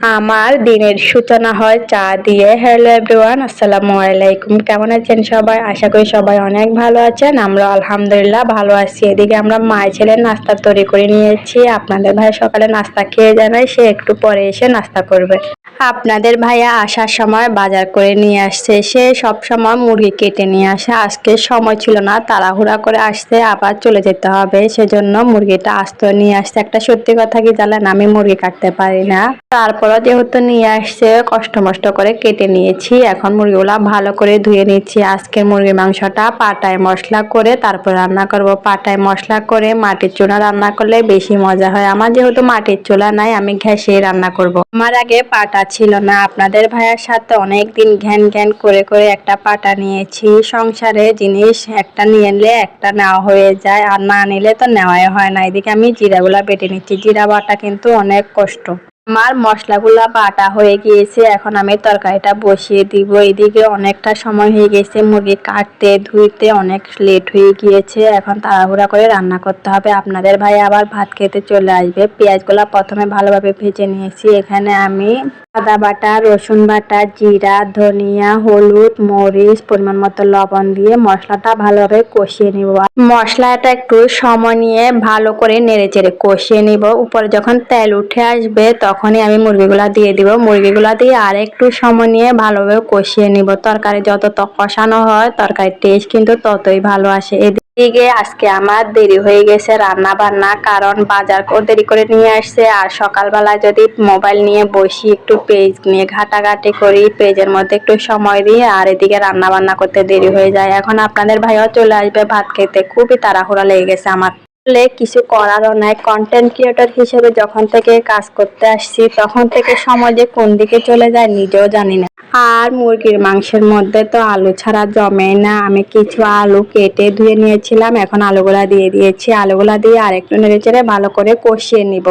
আমার দিনের সূচনা হয় চা দিয়ে। হ্যালো এভরিওয়ান আসসালামু আলাইকুম। কেমন আছেন সবাই? আশা করি সবাই অনেক ভালো আছেন। আমরা আলহামদুলিল্লাহ ভালো আছি। এদিকে আমরা মায়ের ছেলে নাস্তা তৈরি করে নিয়েছি। আপনাদের ভাই সকালে নাস্তা খেয়ে জানাই সে একটু পরে এসে নাস্তা করবে। আপনাদের ভাইয়া আসার সময় বাজার করে নিয়ে আসছে। সে সব সময় মুরগি কেটে নিয়ে আসে। আজকে সময় ছিল না, তাড়াহুড়া করে আসতে আবার চলে যেতে হবে। সেজন্য মুরগিটা আস্ত নিয়ে আসছে। একটা সত্যি কথা কি জানেন, আমি মুরগি কাটতে পারি না। তারপরও যেহেতু নিয়ে আসছে, কষ্ট মষ্ট করে কেটে নিয়েছি। এখন মুরগিগুলা ভালো করে ধুয়ে নিচ্ছি। আজকে মুরগির মাংসটা পাটায় মশলা করে তারপর রান্না করব। পাটায় মশলা করে মাটির চুলা রান্না করলে বেশি মজা হয়। আমার যেহেতু মাটির চুলা নাই, আমি ঘ্যাসে রান্না করব। আমার আগে পাটা ছিল না। আপনাদের ভাইয়ার সাথে অনেক দিন ঘ্যান ঘ্যান করে করে একটা পাটা নিয়েছি। সংসারে জিনিস একটা নিয়ে নিলে একটা নেওয়া হয়ে যায়, আর না নিলে তো নেওয়াই হয় না। এদিকে আমি জিরাগুলা বেটে নিচ্ছি। জিরা বাটা কিন্তু অনেক কষ্ট। আমার মশলাগুলা বাটা হয়ে গিয়েছে, এখন আমি তরকারিটা বসিয়ে দিব। এদিকে অনেকটা সময় হয়ে গেছে, মুরগি কাটতে ধুইতে অনেক লেট হয়ে গিয়েছে, এখন তাড়াহুড়া করে রান্না করতে হবে। আপনাদের ভাই আবার ভাত খেতে চলে আসবে। পেঁয়াজগুলা প্রথমে ভালোভাবে ভেজে নিয়েছি। এখানে আমি আদা বাটা, রসুন বাটা, জিরা, ধনিয়া, হলুদ, মরিচ, পরিমাণ মতো লবণ দিয়ে মশলাটা ভালোভাবে কষিয়ে নিব। মশলাটা একটু সময় নিয়ে ভালো করে নেড়ে চেড়ে কষিয়ে নিব। উপরে যখন তেল উঠে আসবে তখনই আমি মুরগিগুলা দিয়ে দিব। মুরগিগুলা দিয়ে আর একটু সময় নিয়ে ভালোভাবে কষিয়ে নিব। তরকারি যত কষানো হয়, তরকারির টেস্ট কিন্তু ততই ভালো আসে। এদিকে আজকে আমার দেরি হয়ে গেছে রান্না বান্না কারণ বাজার দেরি করে নিয়ে আসছে। আর সকালবেলা যদি মোবাইল নিয়ে বসি, একটু পেজ নিয়ে ঘাটাঘাটি করি পেজের মধ্যে একটু সময় দিই আর এদিকে রান্না বান্না করতে দেরি হয়ে যায়। এখন আপনাদের ভাইও চলে আসবে। ভাত খেতে খুবই তাড়াহুড়া লেগে গেছে আমার। আসলে কিছু করারও নাই। কন্টেন্ট ক্রিয়েটর হিসেবে যখন থেকে কাজ করতে আসছি, তখন থেকে সময় যে কোন দিকে চলে যায় নিজেও জানি না। আর মুরগির মাংসের মধ্যে তো আলু ছাড়া জমে না। আমি কিছু আলু কেটে ধুয়ে নিয়েছিলাম, এখন আলুগুলা দিয়ে দিয়েছি। আলুগুলা দিয়ে আরেকটু নেড়ে চেড়ে ভালো করে কষিয়ে নিব।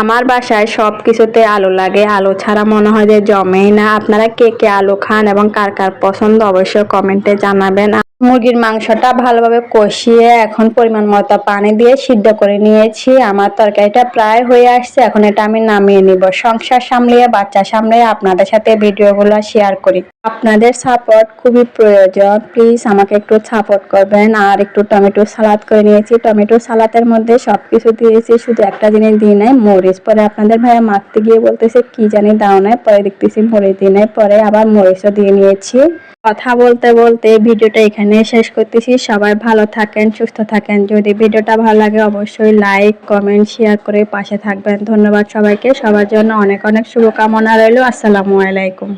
আমার বাসায় সব কিছুতে আলু লাগে। আলু ছাড়া মনে হয় যে জমেই না। আপনারা কে কে আলু খান এবং কার কার পছন্দ অবশ্যই কমেন্টে জানাবেন। মুরগির মাংসটা ভালোভাবে কষিয়ে এখন পরিমাণ মতো পানি দিয়ে সিদ্ধ করে নিয়েছি। আমার তরকারিটা প্রায় হয়ে আসছে, এখন এটা আমি নামিয়ে নিব। সংসার সামলিয়ে, বাচ্চা সামলিয়ে আপনাদের সাথে ভিডিওগুলো শেয়ার করি। আপনাদের সাপোর্ট খুবই প্রয়োজন। প্লিজ আমাকে একটু সাপোর্ট করবেন। আর একটু টমেটো সালাদ করে নিয়েছি। টমেটো সালাদের মধ্যে সব কিছু দিয়েছি। শুধু একটা জিনিস দিয়ে নেয় মরিচ। পরে আপনাদের ভাইয়া মাখতে গিয়ে বলতেছে, কি জানি দাও নেয় পরে দেখতেছি মরিচ দিয়ে নেয় পরে আবার মরিচও দিয়ে নিয়েছি। কথা বলতে বলতে ভিডিওটা এখানে শেষ করতেছি। সবাই ভালো থাকেন, সুস্থ থাকেন। যদি ভিডিওটা ভালো লাগে অবশ্যই লাইক, কমেন্ট, শেয়ার করে পাশে থাকবেন। ধন্যবাদ সবাইকে। সবার জন্য অনেক অনেক শুভকামনা রইল। আসসালামু আলাইকুম।